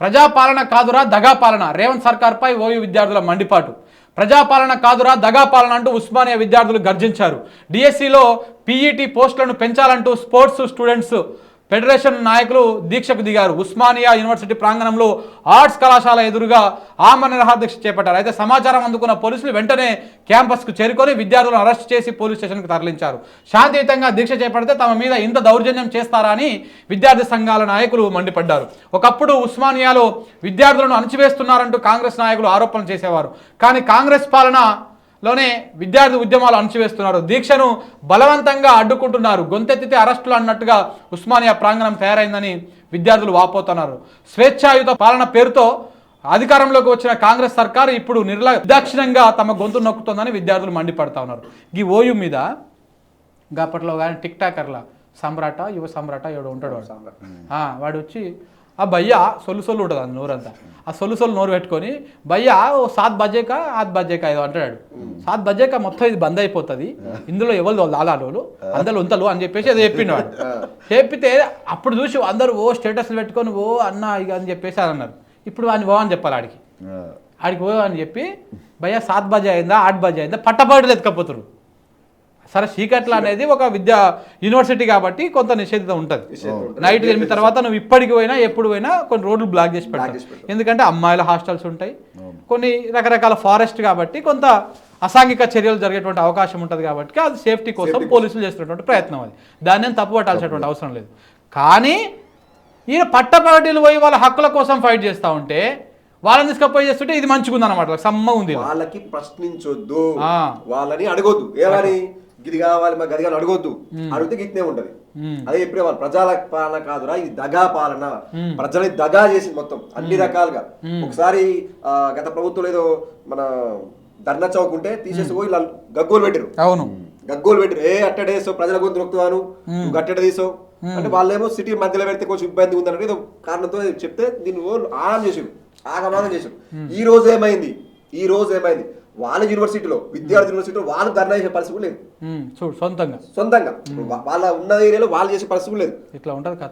ప్రజాపాలన కాదురా దగా పాలన రేవంత్ సర్కార్పై ఓయూ విద్యార్థుల మండిపాటు. ప్రజాపాలన కాదురా దగా పాలన అంటూ ఉస్మానియా విద్యార్థులు గర్జించారు. డిఎస్సిలో పీఈటీ పోస్టులను పెంచాలంటూ స్పోర్ట్స్ స్టూడెంట్స్ ఫెడరేషన్ నాయకులు దీక్షకు దిగారు. ఉస్మానియా యూనివర్సిటీ ప్రాంగణంలో ఆర్ట్స్ కళాశాల ఎదురుగా ఆమరణ నిరాహార దీక్ష చేపట్టారు. అయితే సమాచారం అందుకున్న పోలీసులు వెంటనే క్యాంపస్కు చేరుకొని విద్యార్థులను అరెస్ట్ చేసి పోలీస్ స్టేషన్కు తరలించారు. శాంతియుతంగా దీక్ష చేపడితే తమ మీద ఇంత దౌర్జన్యం చేస్తారా అని విద్యార్థి సంఘాల నాయకులు మండిపడ్డారు. ఒకప్పుడు ఉస్మానియాలో విద్యార్థులను అణచివేస్తున్నారంటూ కాంగ్రెస్ నాయకులు ఆరోపణలు చేసేవారు. కానీ కాంగ్రెస్ పాలన లోనే విద్యార్థి ఉద్యమాలు అణచివేస్తున్నారు. దీక్షను బలవంతంగా అడ్డుకుంటున్నారు. గొంతెత్తితే అరెస్టులు అన్నట్టుగా ఉస్మానియా ప్రాంగణం తయారైందని విద్యార్థులు వాపోతున్నారు. స్వేచ్ఛాయుత పాలన పేరుతో అధికారంలోకి వచ్చిన కాంగ్రెస్ సర్కారు ఇప్పుడు నిర్లదాక్షిణ్యంగా తమ గొంతు నొక్కుతోందని విద్యార్థులు మండిపడతా ఉన్నారు. ఈ ఓయు మీద గప్పట్లో కానీ టిక్ టాకర్లా సమ్రాట యువ సమ్రాట ఎవడో ఉంటాడు వాడు. వచ్చి ఆ భయ్యా సొల్లు సొల్లు ఉంటుంది అది నోరంతా. ఆ సొల్లు సొల్లు నోరు పెట్టుకొని భయ్యా ఓ సాత్ బజేక ఆత్ బజేక ఏదో అంటాడు. సాత్ బజేక మొత్తం ఇది బంద్ అయిపోతుంది. ఇందులో ఎవరు లాలాలోలు? అందరు ఉంతలు అని చెప్పేసి ఏదో చెప్పిండు వాడు చెప్పితే అప్పుడు చూసి అందరూ ఓ స్టేటస్లు పెట్టుకొని ఓ అన్న ఇక అని చెప్పేసి అని అన్నారు. ఇప్పుడు వాడిని ఓ అని చెప్పాలి ఆడికి. ఆడికి ఓ అని చెప్పి భయ్యా సాత్ బజే అయిందా ఆట్ బజే అయిందా? పట్టపాటులు ఎత్తుకపోతారు సరే చీకట్ల అనేది ఒక విద్యా యూనివర్సిటీ కాబట్టి కొంత నిషేధిత ఉంటుంది. నైట్ ఎనిమిది తర్వాత నువ్వు ఇప్పటికి పోయినా ఎప్పుడు పోయినా కొన్ని రోడ్లు బ్లాక్ చేసి పెడతారు. ఎందుకంటే అమ్మాయిల హాస్టల్స్ ఉంటాయి. కొన్ని రకరకాల ఫారెస్ట్ కాబట్టి కొంత అసాంఘిక చర్యలు జరిగేటువంటి అవకాశం ఉంటుంది కాబట్టి అది సేఫ్టీ కోసం పోలీసులు చేస్తున్నటువంటి ప్రయత్నం అది. దాన్ని ఏం తప్పు పట్టాల్సినటువంటి అవసరం లేదు. కానీ ఈయన పట్టపగటిలు పోయి వాళ్ళ హక్కుల కోసం ఫైట్ చేస్తూ ఉంటే వాళ్ళని తీసుకపోయి చేస్తుంటే ఇది మంచిగుంది అనమాట సమ్మ ఉంది. వాళ్ళకి ప్రశ్నించొద్దు. వాళ్ళని అడగొద్దు. ఏమని? ఇది కావాలి మా గది కావాలి అడగొద్దు. అడిగితే గిట్నే ఉంటది. అదే ఇప్పుడే వాళ్ళు ప్రజల పాలన కాదురా ఇది దగా పాలన. ప్రజల్ని దగా చేసింది మొత్తం అన్ని రకాలుగా. ఒకసారి గత ప్రభుత్వం ఏదో మన ధర్నా చౌక్ ఉంటే తీసేసి పోయి గగ్గోలు పెట్టారు అవును. గగ్గోలు పెట్టారు ఏ అట్టడేసో ప్రజల గొంతు నొక్కుతాను. నువ్వు గట్టడ తీసో అంటే వాళ్ళేమో సిటీ మధ్యలో పెడితే కొంచెం ఇబ్బంది ఉందన్నట్టు ఏదో కారణంతో చెప్తే దీన్ని ఆనం చేసారు ఆగమానం చేసారు ఈ రోజు ఏమైంది? ఈ రోజు ఏమైంది? వాళ్ళ యూనివర్సిటీలో విద్యార్థి యూనివర్సిటీలో వాళ్ళు ధర్నా చేసే పరిస్థితి లేదు. చూడు సొంతంగా. సొంతంగా. వాళ్ళ ఉన్న ఏరియాలో వాళ్ళు చేసే పరిస్థితి లేదు. ఇట్లా ఉంటుంది కథ.